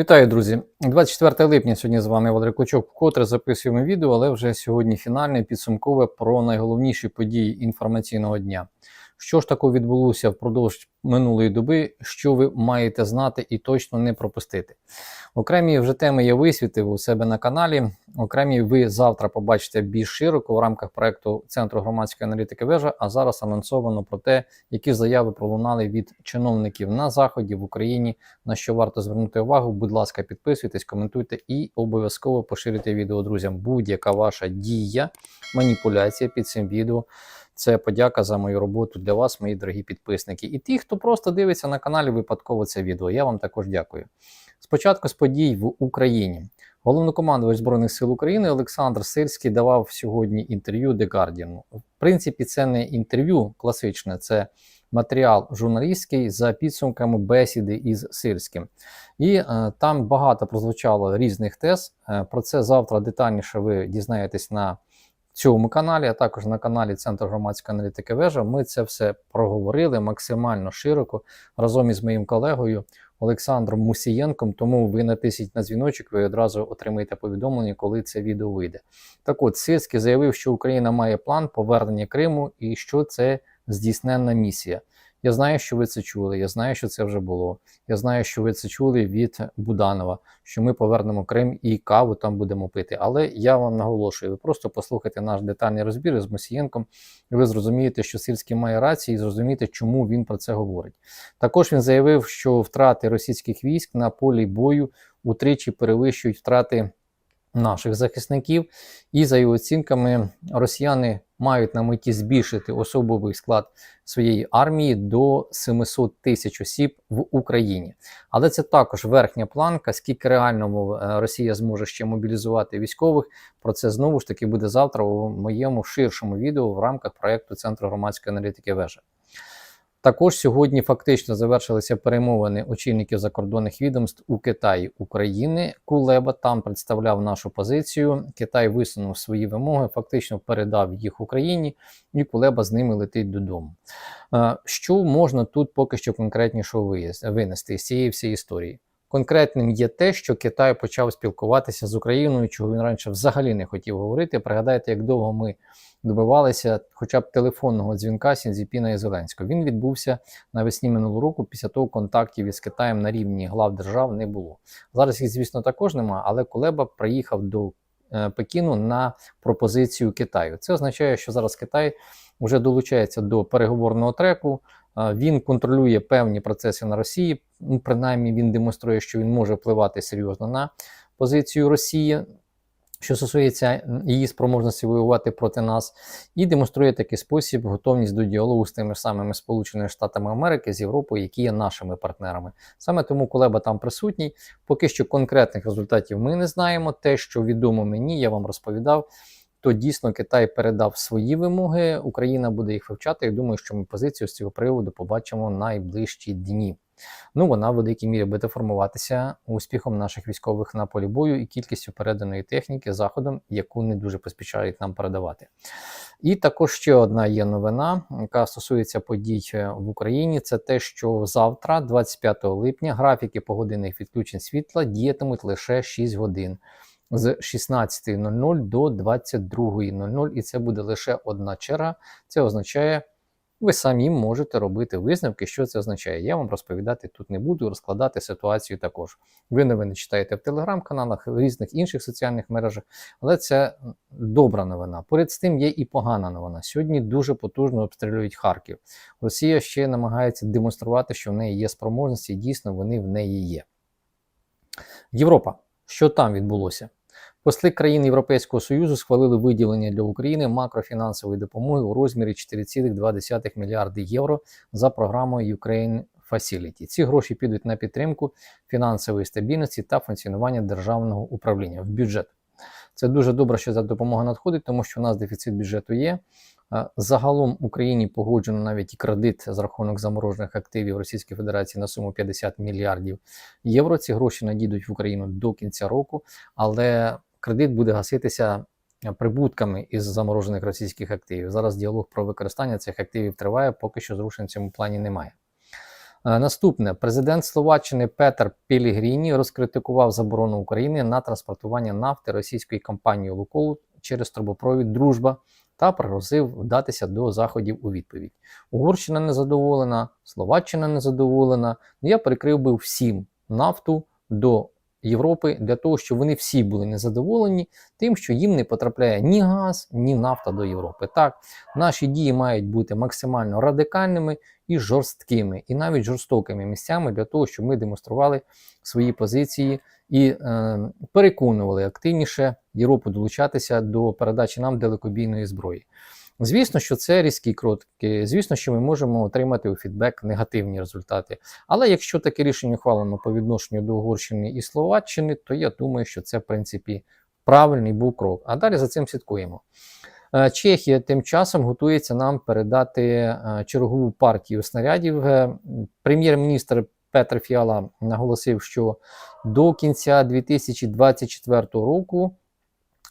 Вітаю, друзі! 24 липня сьогодні з вами Валерій Клочок. Вкотре записуємо відео, але вже сьогодні фінальне підсумкове про найголовніші події інформаційного дня. Що ж такого відбулося впродовж минулої доби, що ви маєте знати і точно не пропустити? Окремі вже теми я висвітив у себе на каналі. Окремі ви завтра побачите більш широко в рамках проекту Центру громадської аналітики вежа. А зараз анонсовано про те, які заяви пролунали від чиновників на заході в Україні. На що варто звернути увагу. Будь ласка, підписуйтесь, коментуйте і обов'язково поширюйте відео друзям. Будь-яка ваша дія, маніпуляція під цим відео. Це подяка за мою роботу для вас, мої дорогі підписники. І ті, хто просто дивиться на каналі випадково це відео. Я вам також дякую. Спочатку з подій в Україні. Головнокомандувач Збройних сил України Олександр Сирський давав сьогодні інтерв'ю The Guardian. В принципі, це не інтерв'ю класичне, це матеріал журналістський за підсумками бесіди із Сирським. І е, там багато прозвучало різних тез. Е, про це завтра детальніше ви дізнаєтесь на цьому каналі, а також на каналі Центру громадської аналітики вежа. Ми це все проговорили максимально широко разом із моїм колегою Олександром Мусієнком. Тому ви натисніть на дзвіночок, ви одразу отримаєте повідомлення, коли це відео вийде. Так от, Сирський заявив, що Україна має план повернення Криму і що це здійсненна місія. Я знаю, що ви це чули. Я знаю, що це вже було. Я знаю, що ви це чули від Буданова, що ми повернемо Крим і каву там будемо пити. Але я вам наголошую, ви просто послухайте наш детальний розбір з Мосієнком, і ви зрозумієте, що Сільський має рацію, і зрозумієте, чому він про це говорить. Також він заявив, що втрати російських військ на полі бою утричі перевищують втрати наших захисників, і за його оцінками, росіяни мають на меті збільшити особовий склад своєї армії до 700 тисяч осіб в Україні. Але це також верхня планка. Скільки реально е, Росія зможе ще мобілізувати військових? Про це знову ж таки буде завтра у моєму ширшому відео в рамках проекту Центру громадської аналітики вежа. Також сьогодні фактично завершилися перемовини очільників закордонних відомств у Китаї України. Кулеба там представляв нашу позицію. Китай висунув свої вимоги, фактично передав їх Україні, і Кулеба з ними летить додому. Е, що можна тут поки що конкретніше винести з цієї всієї історії? Конкретним є те, що Китай почав спілкуватися з Україною, чого він раніше взагалі не хотів говорити. Пригадайте, як довго ми добивалися хоча б телефонного дзвінка Сінзіпіна і Зеленського. Він відбувся навесні минулого року. Після того контактів із Китаєм на рівні глав держав не було. Зараз їх, звісно, також немає, але Кулеба приїхав до е, Пекіну на пропозицію Китаю. Це означає, що зараз Китай вже долучається до переговорного треку. Він контролює певні процеси на Росії. Ну, принаймні він демонструє, що він може впливати серйозно на позицію Росії, що стосується її спроможності воювати проти нас, і демонструє такий спосіб готовність до діалогу з тими самими Сполученими Штатами Америки з Європою, які є нашими партнерами. Саме тому Кулеба там присутній. Поки що конкретних результатів ми не знаємо. Те, що відомо мені, я вам розповідав то дійсно Китай передав свої вимоги. Україна буде їх вивчати. і думаю, що ми позицію з цього приводу побачимо найближчі дні. Ну, вона в великій мірі буде формуватися успіхом наших військових на полі бою і кількістю переданої техніки заходом, яку не дуже поспішають нам передавати. І також ще одна є новина, яка стосується подій в Україні. Це те, що завтра, 25 липня, графіки погодинних відключень світла діятимуть лише 6 годин з 16.00 до 22.00, і це буде лише одна черга. Це означає, ви самі можете робити висновки, що це означає. Я вам розповідати тут не буду, розкладати ситуацію також. Ви новини читаєте в телеграм-каналах, в різних інших соціальних мережах, але це добра новина. Поряд з тим є і погана новина. Сьогодні дуже потужно обстрілюють Харків. Росія ще намагається демонструвати, що в неї є спроможності, і дійсно вони в неї є. Європа. Що там відбулося? Посли країн Європейського Союзу схвалили виділення для України макрофінансової допомоги у розмірі 4,2 мільярди євро за програмою Ukraine Facility. Ці гроші підуть на підтримку фінансової стабільності та функціонування державного управління в бюджет. Це дуже добре, що ця допомога надходить, тому що у нас дефіцит бюджету є. Загалом Україні погоджено навіть і кредит за рахунок заморожених активів Російської Федерації на суму 50 мільярдів євро. Ці гроші надійдуть в Україну до кінця року, але кредит буде гаситися прибутками із заморожених російських активів. Зараз діалог про використання цих активів триває, поки що зрушень в цьому плані немає. Е, Наступне президент Словаччини Петер Пілігріні розкритикував заборону України на транспортування нафти російської компанії Лукол через трубопровід Дружба та пригрозив вдатися до заходів у відповідь. Угорщина незадоволена, Словаччина незадоволена. Ну, я перекрив би всім нафту до Європи для того, щоб вони всі були незадоволені тим, що їм не потрапляє ні газ, ні нафта до Європи. Так, наші дії мають бути максимально радикальними і жорсткими, і навіть жорстокими місцями для того, щоб ми демонстрували свої позиції і е, переконували активніше Європу долучатися до передачі нам далекобійної зброї. Звісно, що це різкі кроки. Звісно, що ми можемо отримати у фідбек негативні результати. Але якщо таке рішення ухвалено по відношенню до Угорщини і Словаччини, то я думаю, що це в принципі правильний був крок. А далі за цим слідкуємо. Е, Чехія тим часом готується нам передати е, чергову партію снарядів. Е, Прем'єр-міністр Петр Фіала наголосив, що до кінця 2024 року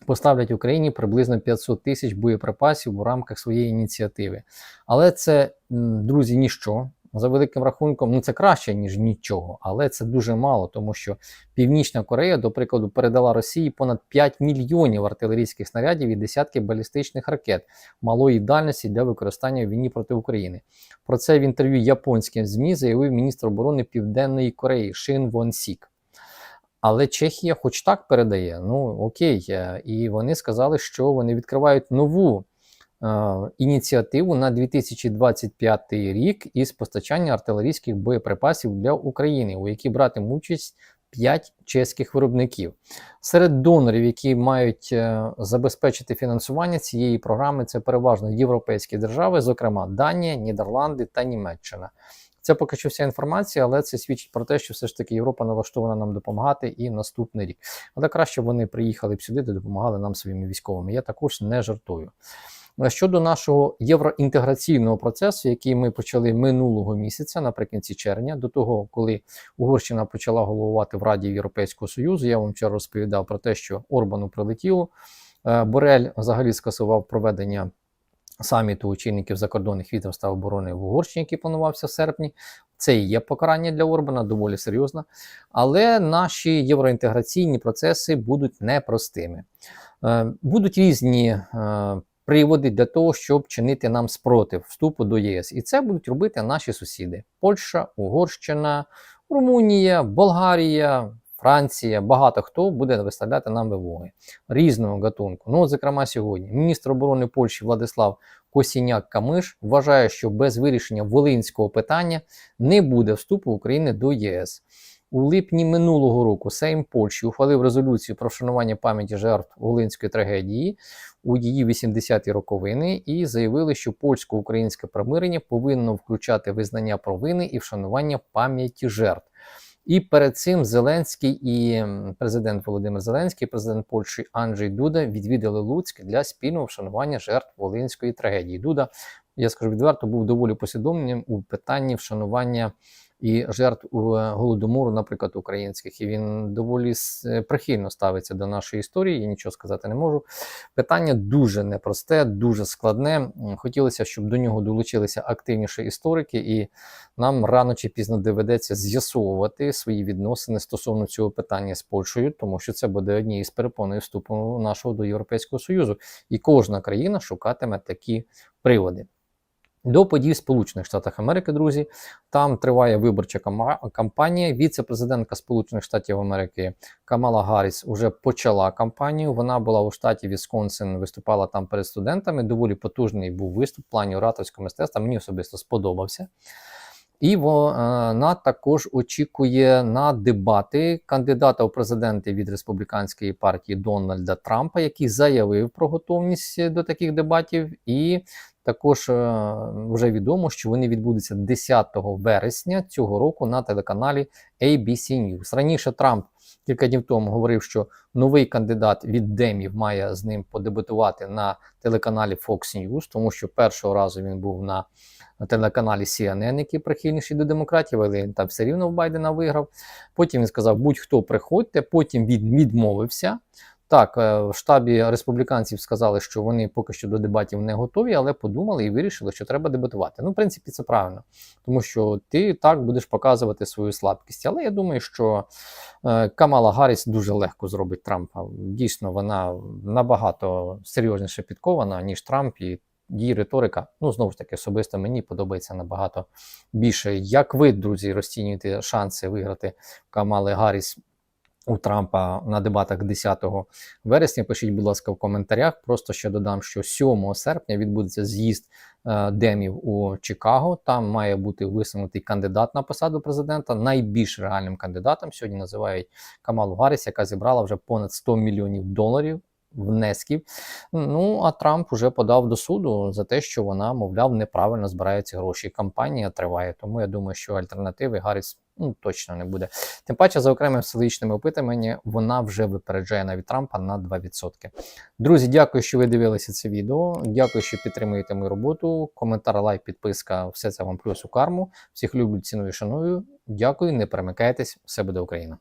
поставлять Україні приблизно 500 тисяч боєприпасів у рамках своєї ініціативи. Але це, друзі, ніщо. За великим рахунком, ну це краще, ніж нічого, але це дуже мало, тому що Північна Корея, до прикладу, передала Росії понад 5 мільйонів артилерійських снарядів і десятки балістичних ракет малої дальності для використання в війні проти України. Про це в інтерв'ю японським ЗМІ заявив міністр оборони Південної Кореї Шин Вон Сік. Але Чехія, хоч так передає, ну окей, е, і вони сказали, що вони відкривають нову е, ініціативу на 2025 рік із постачання артилерійських боєприпасів для України, у якій братимуть участь 5 чеських виробників. Серед донорів, які мають е, забезпечити фінансування цієї програми, це переважно європейські держави, зокрема Данія, Нідерланди та Німеччина. Це поки що вся інформація, але це свідчить про те, що все ж таки Європа налаштована нам допомагати і наступний рік. Але краще вони приїхали б сюди, де допомагали нам своїми військовими. Я також не жартую. Щодо нашого євроінтеграційного процесу, який ми почали минулого місяця, наприкінці червня, до того, коли Угорщина почала головувати в Раді Європейського Союзу, я вам вчора розповідав про те, що Орбану прилетіло. Е, Борель взагалі скасував проведення саміту очільників закордонних відомств оборони в Угорщині, який планувався в серпні. Це і є покарання для Орбана, доволі серйозно. Але наші євроінтеграційні процеси будуть непростими. Е, Будуть різні е, приводи для того, щоб чинити нам спротив вступу до ЄС. І це будуть робити наші сусіди: Польща, Угорщина, Румунія, Болгарія. Франція, багато хто буде виставляти нам вимоги різного гатунку. Ну, от, зокрема, сьогодні міністр оборони Польщі Владислав Косіняк Камиш вважає, що без вирішення волинського питання не буде вступу України до ЄС. У липні минулого року Сейм Польщі ухвалив резолюцію про вшанування пам'яті жертв Волинської трагедії у її 80-ті роковини і заявили, що польсько-українське примирення повинно включати визнання провини і вшанування пам'яті жертв. І перед цим Зеленський і президент Володимир Зеленський, президент Польщі Анджей Дуда відвідали Луцьк для спільного вшанування жертв Волинської трагедії. Дуда, я скажу відверто, був доволі послідовним у питанні вшанування і жертв е, голодомору, наприклад, українських. І він доволі е, прихильно ставиться до нашої історії. Я нічого сказати не можу. Питання дуже непросте, дуже складне. Хотілося, щоб до нього долучилися активніші історики, і нам рано чи пізно доведеться з'ясовувати свої відносини стосовно цього питання з Польщею, тому що це буде однією з перепоною вступу нашого до Європейського Союзу, і кожна країна шукатиме такі приводи. До подій в Сполучених Штатах Америки, друзі, там триває виборча кампанія. Віце-президентка Сполучених Штатів Америки Камала Гарріс уже почала кампанію. Вона була у штаті Вісконсин, виступала там перед студентами. Доволі потужний був виступ в плані ораторського мистецтва. Мені особисто сподобався. І вона також очікує на дебати кандидата у президенти від республіканської партії Дональда Трампа, який заявив про готовність до таких дебатів. І також е, вже відомо, що вони відбудуться 10 вересня цього року на телеканалі ABC News. Раніше Трамп кілька днів тому говорив, що новий кандидат від Демів має з ним подебатувати на телеканалі Fox News, тому що першого разу він був на на телеканалі CNN, який прихильніший до демократів, але він там все рівно в Байдена виграв. Потім він сказав: будь-хто приходьте. Потім він відмовився. Так, е, в штабі республіканців сказали, що вони поки що до дебатів не готові, але подумали і вирішили, що треба дебатувати. Ну, в принципі, це правильно, тому що ти так будеш показувати свою слабкість. Але я думаю, що е, Камала Гарріс дуже легко зробить Трампа. Дійсно, вона набагато серйозніше підкована, ніж Трамп, і її риторика, ну знову ж таки, особисто мені подобається набагато більше. Як ви, друзі, розцінюєте шанси виграти Камали Гарріс у Трампа на дебатах 10 вересня? Пишіть, будь ласка, в коментарях. Просто ще додам, що 7 серпня відбудеться з'їзд е, демів у Чикаго. Там має бути висунутий кандидат на посаду президента. Найбільш реальним кандидатом сьогодні називають Камалу Гарріс, яка зібрала вже понад 100 мільйонів доларів внесків. Ну а Трамп уже подав до суду за те, що вона, мовляв, неправильно збирає ці гроші. Кампанія триває, тому я думаю, що альтернативи Гарріс ну, точно не буде. Тим паче, за окремими соціологічними опитуваннями, вона вже випереджає навіть Трампа на 2%. Друзі, дякую, що ви дивилися це відео. Дякую, що підтримуєте мою роботу. Коментар, лайк, підписка все це вам плюс у карму. Всіх люблю, ціную, шаную. Дякую, не перемикайтесь, все буде Україна.